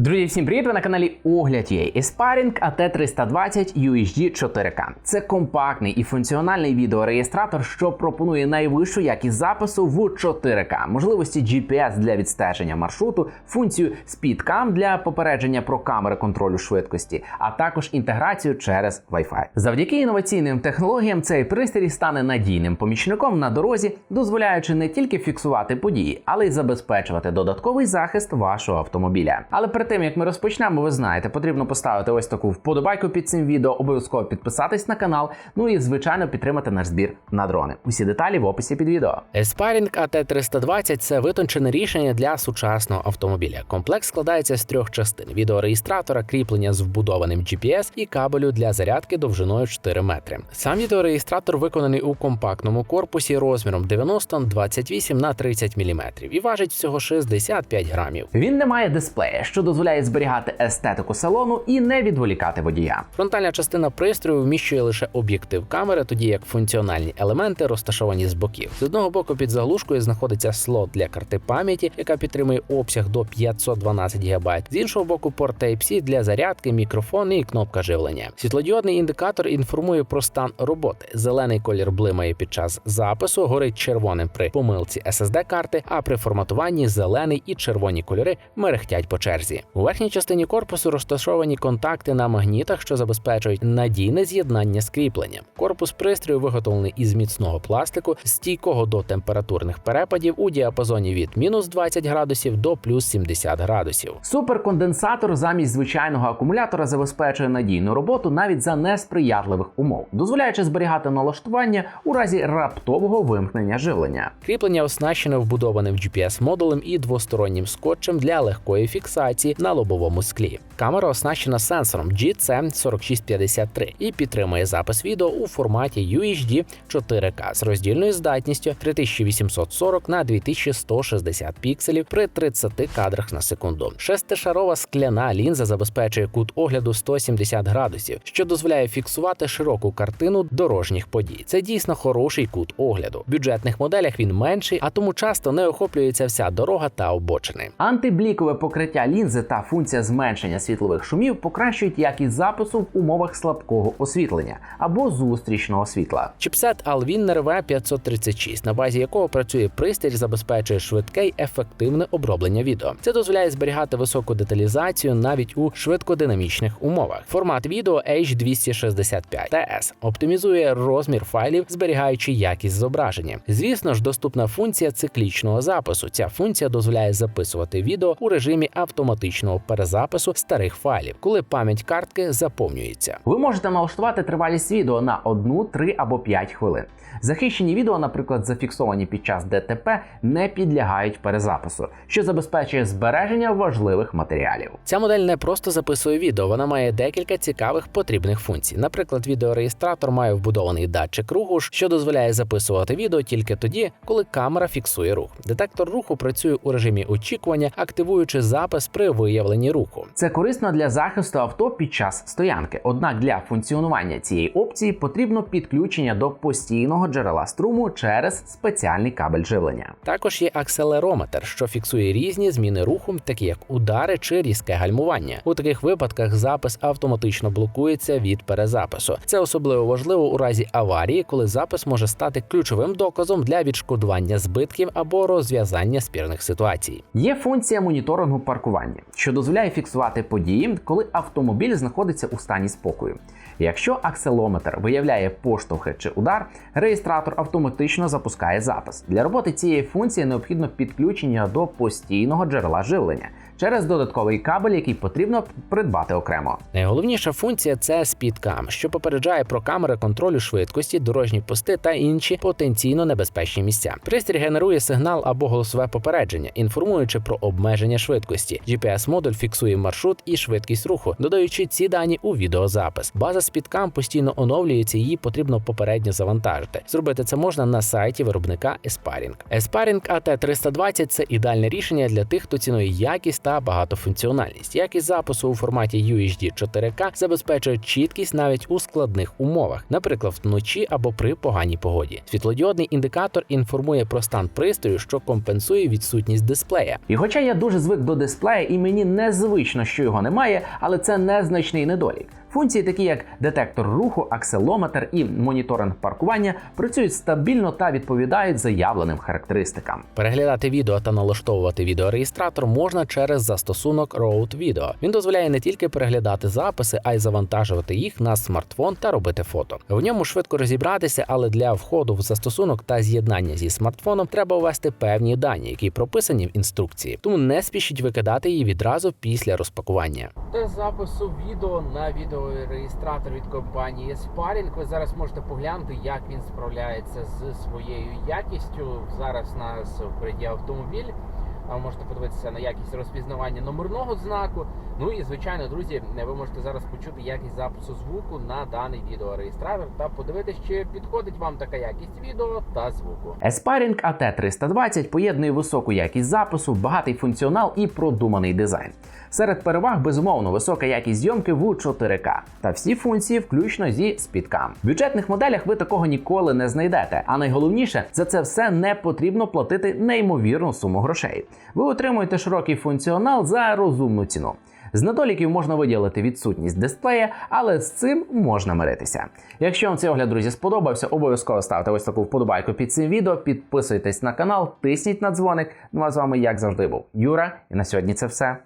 Друзі, всім привіт! Ви на каналі Огляд є Esparing AT320 UHD 4K. Це компактний і функціональний відеореєстратор, що пропонує найвищу якість запису в 4К, можливості GPS для відстеження маршруту, функцію SpeedCam для попередження про камери контролю швидкості, а також інтеграцію через Wi-Fi. Завдяки інноваційним технологіям цей пристрій стане надійним помічником на дорозі, дозволяючи не тільки фіксувати події, але й забезпечувати додатковий захист вашого автомобіля. Але перед тим як ми розпочнемо, ви знаєте, потрібно поставити ось таку вподобайку під цим відео, обов'язково підписатись на канал. Ну і звичайно підтримати наш збір на дрони. Усі деталі в описі під відео. Esparing AT320 – це витончене рішення для сучасного автомобіля. Комплекс складається з трьох частин: відеореєстратора, кріплення з вбудованим GPS і кабелю для зарядки довжиною 4 метри. Сам відеореєстратор виконаний у компактному корпусі розміром 90-28 на 30 мм і важить всього 65 грамів. Він не має дисплея, що дозволяє зберігати естетику салону і не відволікати водія. Фронтальна частина пристрою вміщує лише об'єктив камери, тоді як функціональні елементи розташовані з боків. З одного боку під заглушкою знаходиться слот для карти пам'яті, яка підтримує обсяг до 512 ГБ. З іншого боку, порт Type-C для зарядки, мікрофон і кнопка живлення. Світлодіодний індикатор інформує про стан роботи. Зелений колір блимає під час запису, горить червоним при помилці SSD карти, а при форматуванні зелений і червоні кольори мерехтять по черзі. У верхній частині корпусу розташовані контакти на магнітах, що забезпечують надійне з'єднання з кріпленням. Корпус пристрою виготовлений із міцного пластику, стійкого до температурних перепадів у діапазоні від мінус 20 градусів до плюс 70 градусів. Суперконденсатор замість звичайного акумулятора забезпечує надійну роботу навіть за несприятливих умов, дозволяючи зберігати налаштування у разі раптового вимкнення живлення. Кріплення оснащено вбудованим GPS-модулем і двостороннім скотчем для легкої фіксації на лобовому склі. Камера оснащена сенсором GC4653 і підтримує запис відео у форматі UHD 4K з роздільною здатністю 3840 на 2160 пікселів при 30 кадрах на секунду. Шестишарова скляна лінза забезпечує кут огляду 170 градусів, що дозволяє фіксувати широку картину дорожніх подій. Це дійсно хороший кут огляду. В бюджетних моделях він менший, а тому часто не охоплюється вся дорога та обочини. Антиблікове покриття лінзи та функція зменшення світлових шумів покращують якість запису в умовах слабкого освітлення або зустрічного світла. Чіпсет Alwinner V536, на базі якого працює пристрій, забезпечує швидке й ефективне оброблення відео. Це дозволяє зберігати високу деталізацію навіть у швидкодинамічних умовах. Формат відео H265 TS оптимізує розмір файлів, зберігаючи якість зображення. Звісно ж, доступна функція циклічного запису. Ця функція дозволяє записувати відео у режимі автоматичного перезапису старих файлів, коли пам'ять картки заповнюється. Ви можете налаштувати тривалість відео на 1, 3 або 5 хвилин. Захищені відео, наприклад, зафіксовані під час ДТП, не підлягають перезапису, що забезпечує збереження важливих матеріалів. Ця модель не просто записує відео, вона має декілька цікавих потрібних функцій. Наприклад, відеореєстратор має вбудований датчик руху, що дозволяє записувати відео тільки тоді, коли камера фіксує рух. Детектор руху працює у режимі очікування, активуючи запис при виявленні руху. Це корисно для захисту авто під час стоянки. Однак для функціонування цієї опції потрібно підключення до постійного джерела струму через спеціальний кабель живлення. Також є акселерометр, що фіксує різні зміни руху, такі як удари чи різке гальмування. У таких випадках запис автоматично блокується від перезапису. Це особливо важливо у разі аварії, коли запис може стати ключовим доказом для відшкодування збитків або розв'язання спірних ситуацій. Є функція моніторингу паркування, що дозволяє фіксувати події, коли автомобіль знаходиться у стані спокою. Якщо акселометр виявляє поштовхи чи удар, реєстратор автоматично запускає запис. Для роботи цієї функції необхідно підключення до постійного джерела живлення через додатковий кабель, який потрібно придбати окремо. Найголовніша функція це SpeedCam, що попереджає про камери контролю швидкості, дорожні пости та інші потенційно небезпечні місця. Пристрій генерує сигнал або голосове попередження, інформуючи про обмеження швидкості. GPS-модуль фіксує маршрут і швидкість руху, додаючи ці дані у відеозапис. База SpeedCam постійно оновлюється, її потрібно попередньо завантажити. Зробити це можна на сайті виробника Esparing. Esparing AT320 – це ідеальне рішення для тих, хто цінує якість та та багатофункціональність. Якість запису у форматі UHD 4K забезпечує чіткість навіть у складних умовах, наприклад, вночі або при поганій погоді. Світлодіодний індикатор інформує про стан пристрою, що компенсує відсутність дисплея. І хоча я дуже звик до дисплея і мені незвично, що його немає, але це незначний недолік. Функції, такі як детектор руху, акселометр і моніторинг паркування, працюють стабільно та відповідають заявленим характеристикам. Переглядати відео та налаштовувати відеореєстратор можна через застосунок Road Video. Він дозволяє не тільки переглядати записи, а й завантажувати їх на смартфон та робити фото. В ньому швидко розібратися, але для входу в застосунок та з'єднання зі смартфоном треба ввести певні дані, які прописані в інструкції. Тому не спішіть викидати її відразу після розпакування. Тест запису відео на відеореєстратор від компанії Sparring. Ви зараз можете поглянути, як він справляється з своєю якістю. Зараз нас приді автомобіль. А можете подивитися на якість розпізнавання номерного знаку. Ну і звичайно, друзі, ви можете зараз почути якість запису звуку на даний відеореєстратор та подивитися, чи підходить вам така якість відео та звуку. Aspiring AT320 поєднує високу якість запису, багатий функціонал і продуманий дизайн. Серед переваг безумовно висока якість зйомки в 4К та всі функції, включно зі спідкам. В бюджетних моделях ви такого ніколи не знайдете. А найголовніше за це все не потрібно платити неймовірну суму грошей. Ви отримуєте широкий функціонал за розумну ціну. З недоліків можна виділити відсутність дисплея, але з цим можна миритися. Якщо вам цей огляд, друзі, сподобався, обов'язково ставте ось таку вподобайку під цим відео, підписуйтесь на канал, тисніть на дзвоник. Ну а з вами, як завжди, був Юра, і на сьогодні це все.